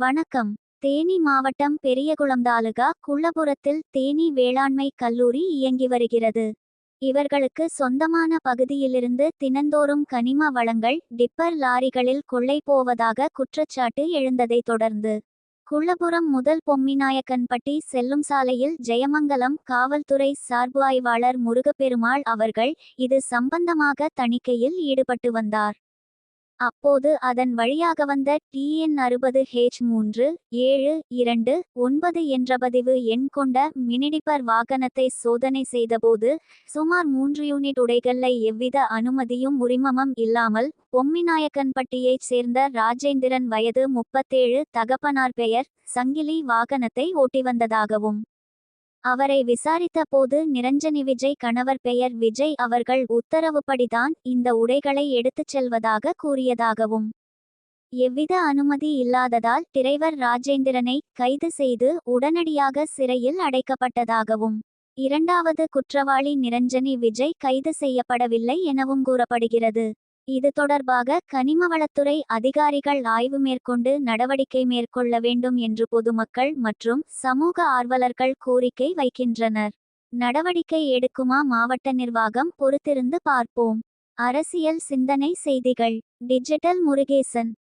வணக்கம். தேனி மாவட்டம் பெரியகுளம் தாலுகா குள்ளபுரத்தில் தேனி வேளாண்மை கல்லூரி இயங்கி வருகிறது. இவர்களுக்கு சொந்தமான பகுதியிலிருந்து தினந்தோறும் கனிம வளங்கள் டிப்பர் லாரிகளில் கொள்ளை போவதாக குற்றச்சாட்டு எழுந்ததைத் தொடர்ந்து குள்ளபுரம் முதல் பொம்மிநாயக்கன்பட்டி செல்லும் சாலையில் ஜெயமங்கலம் காவல்துறை சார்பு ஆய்வாளர் முருகப்பெருமாள் அவர்கள் இது சம்பந்தமாக தணிக்கையில் ஈடுபட்டு வந்தார். அப்போது அதன் வழியாக வந்த டிஎன் அறுபது ஹெச் மூன்று ஏழு இரண்டு ஒன்பது என்ற பதிவு எண் கொண்ட மினிடிப்பர் வாகனத்தை சோதனை செய்தபோது சுமார் மூன்று யூனிட் உடைகளை எவ்வித அனுமதியும் உரிமமும் இல்லாமல் பொம்மிநாயக்கன்பட்டியைச் சேர்ந்த ராஜேந்திரன் வயது முப்பத்தேழு தகப்பனார் பெயர் சங்கிலி வாகனத்தை ஓட்டி வந்ததாகவும் அவரை விசாரித்த போது நிரஞ்சனி விஜய் கணவர் பெயர் விஜய் அவர்கள் உத்தரவுப்படிதான் இந்த உடைகளை எடுத்துச் செல்வதாக கூறியதாகவும் எவ்வித அனுமதி இல்லாததால் டிரைவர் ராஜேந்திரனை கைது செய்து உடனடியாக சிறையில் அடைக்கப்பட்டதாகவும் இரண்டாவது குற்றவாளி நிரஞ்சனி விஜய் கைது செய்யப்படவில்லை எனவும் கூறப்படுகிறது. இது தொடர்பாக கனிமவளத்துறை அதிகாரிகள் ஆய்வு மேற்கொண்டு நடவடிக்கை மேற்கொள்ள வேண்டும் என்று பொதுமக்கள் மற்றும் சமூக ஆர்வலர்கள் கோரிக்கை வைக்கின்றனர். நடவடிக்கை எடுக்குமா மாவட்ட நிர்வாகம் பொறுத்திருந்து பார்ப்போம். அரசியல் சிந்தனை செய்திகள். டிஜிட்டல் முருகேசன்.